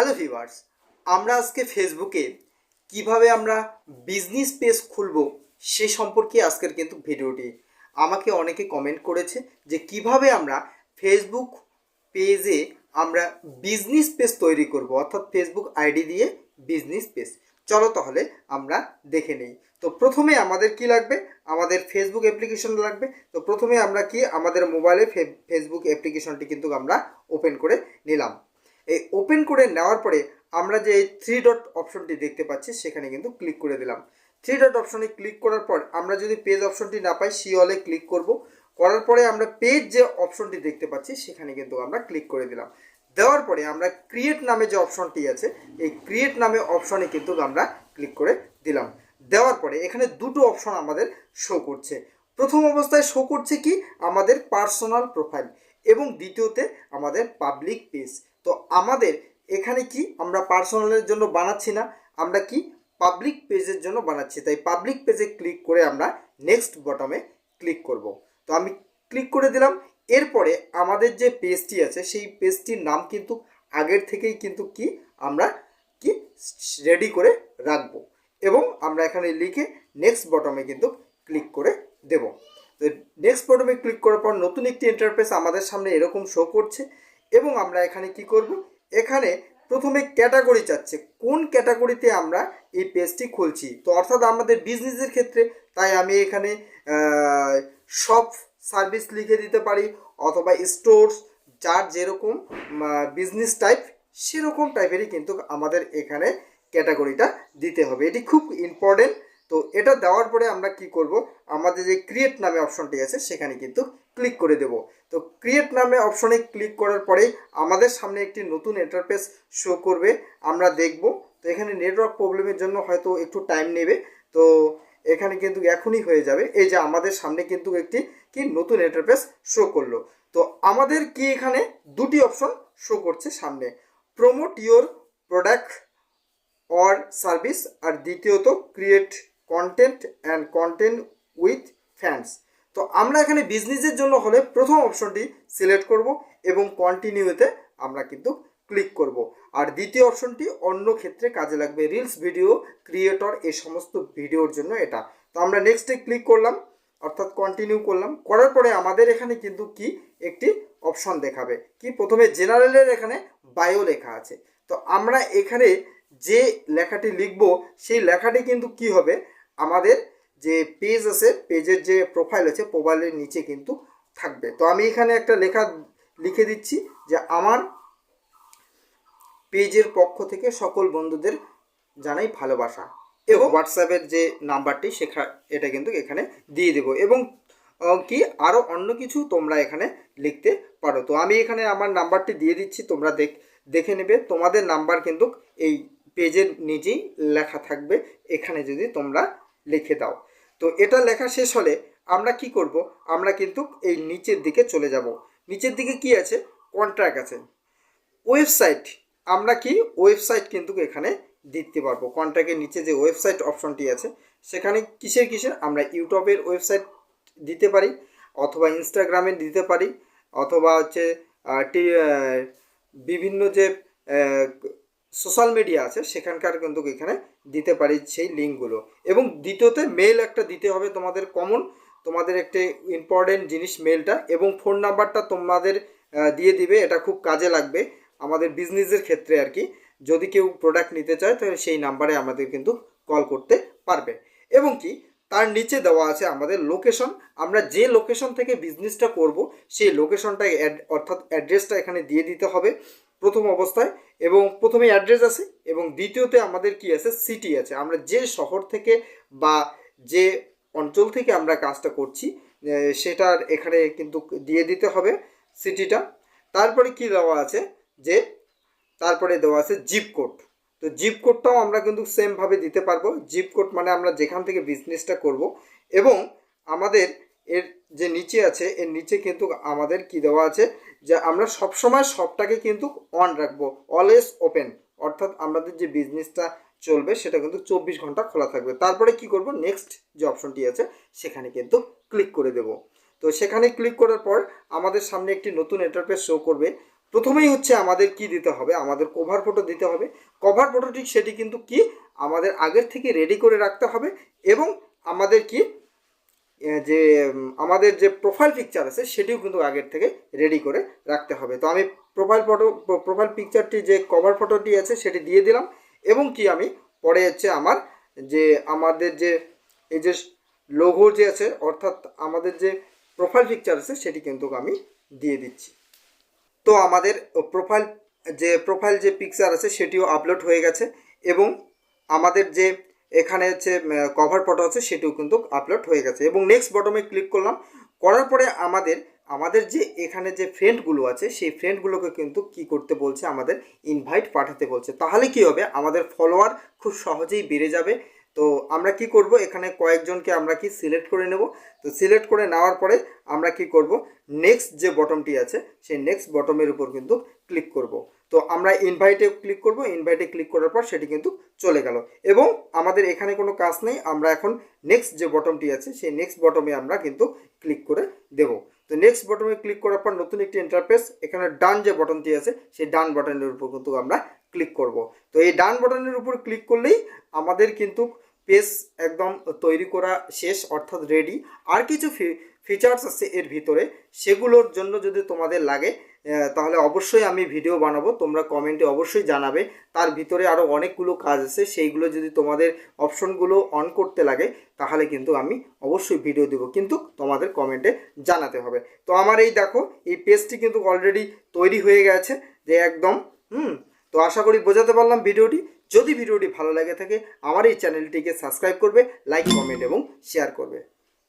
Hello viewers আমরা আজকে ফেসবুকে কীভাবে আমরা বিজনেস পেজ খুলব সে সম্পর্কে আজকের কিন্তু ভিডিওটি। আমাকে অনেকে কমেন্ট করেছে যে কীভাবে আমরা ফেসবুক পেজে আমরা বিজনেস পেজ তৈরি করব, অর্থাৎ ফেসবুক আইডি দিয়ে বিজনেস পেজ চলো তাহলে আমরা দেখে নেই। তো প্রথমে আমাদের কি লাগবে? আমাদের ফেসবুক অ্যাপ্লিকেশন লাগবে। তো প্রথমে আমরা কি আমাদের মোবাইলে ফেসবুক অ্যাপ্লিকেশনটি কিন্তু আমরা ওপেন করে নিলাম। এই ওপেন করে নেওয়ার পরে আমরা যে এই থ্রি ডট অপশনটি দেখতে পাচ্ছি, সেখানে কিন্তু ক্লিক করে দিলাম। থ্রি ডট অপশনে ক্লিক করার পর আমরা যদি পেজ অপশনটি না পাই সি অলে ক্লিক করব। করার পরে আমরা পেজ যে অপশনটি দেখতে পাচ্ছি, সেখানে কিন্তু আমরা ক্লিক করে দিলাম। দেওয়ার পরে আমরা ক্রিয়েট নামে যে অপশনটি আছে, এই ক্রিয়েট নামে অপশনে কিন্তু আমরা ক্লিক করে দিলাম। দেওয়ার পরে এখানে দুটো অপশন আমাদের শো করছে। প্রথম অবস্থায় শো করছে কি? আমাদের পার্সোনাল প্রোফাইল এবং দ্বিতীয়তে আমাদের পাবলিক পেজ তো আমাদের এখানে কি আমরা পার্সোনালের জন্য বানাচ্ছি না, আমরা কি পাবলিক পেজের জন্য বানাচ্ছি? তাই পাবলিক পেজে ক্লিক করে আমরা নেক্সট বটমে ক্লিক করব। তো আমি ক্লিক করে দিলাম, এরপরে আমাদের যে পেজটি আছে, সেই পেজটির নাম কিন্তু আগের থেকেই কিন্তু কি আমরা কি রেডি করে রাখব এবং আমরা এখানে লিখে নেক্সট বটমে কিন্তু ক্লিক করে দেব। তো নেক্সট বটমে ক্লিক করার পর নতুন একটি ইন্টারফেস আমাদের সামনে এরকম শো করছে এবং আমরা এখানে কি করব? এখানে প্রথমে ক্যাটাগরি চাচ্ছে। কোন ক্যাটাগরিতে আমরা এই পেজটি খুলছি? তো অর্থাৎ আমাদের বিজনেসের ক্ষেত্রে, তাই আমি এখানে সব সার্ভিস লিখে দিতে পারি অথবা স্টোরস যার যেরকম বিজনেস টাইপ সেরকম টাইপেরই কিন্তু আমাদের এখানে ক্যাটাগরিটা দিতে হবে। এটি খুব ইম্পর্টেন্ট তো এটা দেওয়ার পরে আমরা কি করব? আমাদের যে ক্রিয়েট নামে অপশনটি আছে, সেখানে কিন্তু ক্লিক করে দেব। তো ক্রিয়েট নামে অপশনে ক্লিক করার পরে আমাদের সামনে একটি নতুন ইন্টারফেস শো করবে। আমরা দেখব। তো এখানে নেটওয়ার্ক প্রবলেমের জন্য হয়তো একটু টাইম নেবে। তো এখানে কিন্তু এখনই হয়ে যাবে। এই যে আমাদের সামনে কিন্তু একটি কি নতুন ইন্টারফেস শো করল। তো আমাদের কি এখানে দুটি অপশন শো করছে সামনে। Promote your product or service আর দ্বিতীয়ত create content and content with fans তো আমরা এখানে বিজনেসের জন্য হলে প্রথম অপশনটি সিলেক্ট করব এবং কন্টিনিউতে আমরা কিন্তু ক্লিক করব। আর দ্বিতীয় অপশনটি অন্য ক্ষেত্রে কাজে লাগবে রিলস ভিডিও ক্রিয়েটর এই সমস্ত ভিডিওর জন্য এটা। তো আমরা নেক্সটে ক্লিক করলাম, অর্থাৎ কন্টিনিউ করলাম। করার পরে আমাদের এখানে কিন্তু কি? একটি অপশন দেখাবে। কি? প্রথমে জেনারেলের এখানে বায়ো লেখা আছে। তো আমরা এখানে যে লেখাটি লিখব, সেই লেখাটি কিন্তু কি হবে? আমাদের যে পেজ আছে পেজের যে প্রোফাইল আছে প্রোফাইলের নিচে কিন্তু থাকবে। তো আমি এখানে একটা লেখা লিখে দিচ্ছি যে আমার পেজের পক্ষ থেকে সকল বন্ধুদের জানাই ভালোবাসা এবং হোয়াটসঅ্যাপের যে নাম্বারটি শেখা এটা কিন্তু এখানে দিয়ে দেবো। এবং কি আরও অন্য কিছু তোমরা এখানে লিখতে পারো। তো আমি এখানে আমার নাম্বারটি দিয়ে দিচ্ছি তোমরা দেখ দেখে নেবে। তোমাদের নাম্বার কিন্তু এই পেজের নিজেই লেখা থাকবে। এখানে যদি তোমরা লিখে দাও। তো এটা লেখা শেষ হলে আমরা কি করব? আমরা কিন্তু এই নিচের দিকে চলে যাব। নিচের দিকে কি আছে? কন্ট্রাক্ট আছে। ওয়েবসাইট আমরা কি ওয়েবসাইট কিন্তু এখানে দিতে পারব। কন্ট্রাক্টের নিচে যে ওয়েবসাইট অপশনটি আছে, সেখানে কিসের কিসের আমরা ইউটিউবের ওয়েবসাইট দিতে পারি, অথবা ইনস্টাগ্রামে দিতে পারি, অথবা হচ্ছে বিভিন্ন যে সোশ্যাল মিডিয়া আছে, সেখানকার কিন্তু এখানে দিতে পারি সেই লিঙ্কগুলো। এবং দ্বিতীয়তে মেল একটা দিতে হবে তোমাদের কমন তোমাদের একটি ইম্পর্টেন্ট জিনিস মেলটা এবং ফোন নাম্বারটা তোমাদের দিয়ে দিবে, এটা খুব কাজে লাগবে আমাদের বিজনেসের ক্ষেত্রে আর কি। যদি কেউ প্রোডাক্ট নিতে চায়, তাহলে সেই নাম্বারে আমাদের কিন্তু কল করতে পারবে। এবং কি, তার নিচে দেওয়া আছে আমাদের লোকেশন আমরা যে লোকেশন থেকে বিজনেসটা করব, সেই লোকেশনটা অর্থাৎ অ্যাড্রেসটা এখানে দিয়ে দিতে হবে। প্রথম অবস্থায় এবং প্রথমে অ্যাড্রেস আছে এবং দ্বিতীয়তে আমাদের কি আছে? সিটি আছে। আমরা যে শহর থেকে বা যে অঞ্চল থেকে আমরা কাজটা করছি সেটার এখানে কিন্তু দিয়ে দিতে হবে সিটিটা তারপরে কি দেওয়া আছে? যে তারপরে দেওয়া আছে জিপ কোড তো জিপ কোডটাও আমরা কিন্তু সেমভাবে দিতে পারব। জিপ কোড মানে আমরা যেখান থেকে বিজনেসটা করব এবং আমাদের এর যে নিচে আছে, এর নিচে কিন্তু আমাদের কি দেওয়া আছে? যে আমরা সবসময় সবটাকে কিন্তু অন রাখব অলওয়েজ ওপেন অর্থাৎ আমাদের যে বিজনেসটা চলবে, সেটা কিন্তু চব্বিশ ঘণ্টা খোলা থাকবে। তারপরে কি করব? নেক্সট যে অপশনটি আছে, সেখানে কিন্তু ক্লিক করে দেব। তো সেখানে ক্লিক করার পর আমাদের সামনে একটি নতুন ইন্টারফেস শো করবে। প্রথমেই হচ্ছে আমাদের কি দিতে হবে? আমাদের কভার ফটো দিতে হবে। কভার ফটোটি সেটি কিন্তু কি? আমাদের আগের থেকে রেডি করে রাখতে হবে এবং আমাদের কি যে আমাদের যে প্রোফাইল পিকচার আছে, সেটিও কিন্তু আগের থেকে রেডি করে রাখতে হবে। তো আমি প্রোফাইল ফটো প্রোফাইল পিকচারটি যে কভার ফটোটি আছে, সেটি দিয়ে দিলাম। এবং কি আমি পরে হচ্ছে আমার যে, আমাদের যে, এই যে লোগো যে আছে, অর্থাৎ আমাদের যে প্রোফাইল পিকচার আছে, সেটি কিন্তু আমি দিয়ে দিচ্ছি। তো আমাদের প্রোফাইল যে প্রোফাইল যে পিকচার আছে, সেটিও আপলোড হয়ে গেছে। এবং আমাদের যে এখানে হচ্ছে কভার ফটো আছে, সেটিও কিন্তু আপলোড হয়ে গেছে। এবং নেক্সট বটমে ক্লিক করলাম। করার পরে আমাদের আমাদের যে, এখানে যে ফ্রেন্ডগুলো আছে, সেই ফ্রেন্ডগুলোকে কিন্তু কি করতে বলছে? আমাদের ইনভাইট পাঠাতে বলছে। তাহলে কি হবে? আমাদের ফলোয়ার খুব সহজেই বেড়ে যাবে। তো আমরা কি করব? এখানে কয়েকজনকে আমরা কি সিলেক্ট করে নেব? তো সিলেক্ট করে নেওয়ার পরে আমরা কি করব? নেক্সট যে বটমটি আছে, সেই নেক্সট বটমের উপর কিন্তু ক্লিক করব। তো আমরা ইনভাইটে ক্লিক করব ইনভাইটে ক্লিক করার পর সেটি কিন্তু চলে গেল। এবং আমাদের এখানে কোনো কাজ নেই, আমরা এখন নেক্সট যে বটমটি আছে, সেই নেক্সট বটমে আমরা কিন্তু ক্লিক করে দেব। তো নেক্সট বটমে ক্লিক করার পর নতুন একটি ইন্টারফেস এখানে ডান যে বটনটি আছে, সেই ডান বটনের উপর কিন্তু আমরা ক্লিক করব। তো এই ডান বটনের উপর ক্লিক করলেই আমাদের কিন্তু পেজ একদম তৈরি করা শেষ, অর্থাৎ রেডি আর কিছু ফিচার্স আছে এর ভিতরে, সেগুলোর জন্য যদি তোমাদের লাগে তাহলে অবশ্যই আমি ভিডিও বানাবো, তোমরা কমেন্টে অবশ্যই জানাবে। তার ভিতরে আরও অনেকগুলো কাজ আছে, সেইগুলো যদি তোমাদের অপশনগুলো অন করতে লাগে, তাহলে কিন্তু আমি অবশ্যই ভিডিও দেবো। কিন্তু তোমাদের কমেন্টে জানাতে হবে। তো আমার এই দেখো, এই পেজটি কিন্তু অলরেডি তৈরি হয়ে গেছে, যে একদম, হুম, তো আশা করি বোঝাতে পারলাম ভিডিওটি। যদি ভিডিওটি ভালো লাগে থাকে, আমার এই চ্যানেলটিকে সাবস্ক্রাইব করবে লাইক কমেন্ট এবং শেয়ার করবে।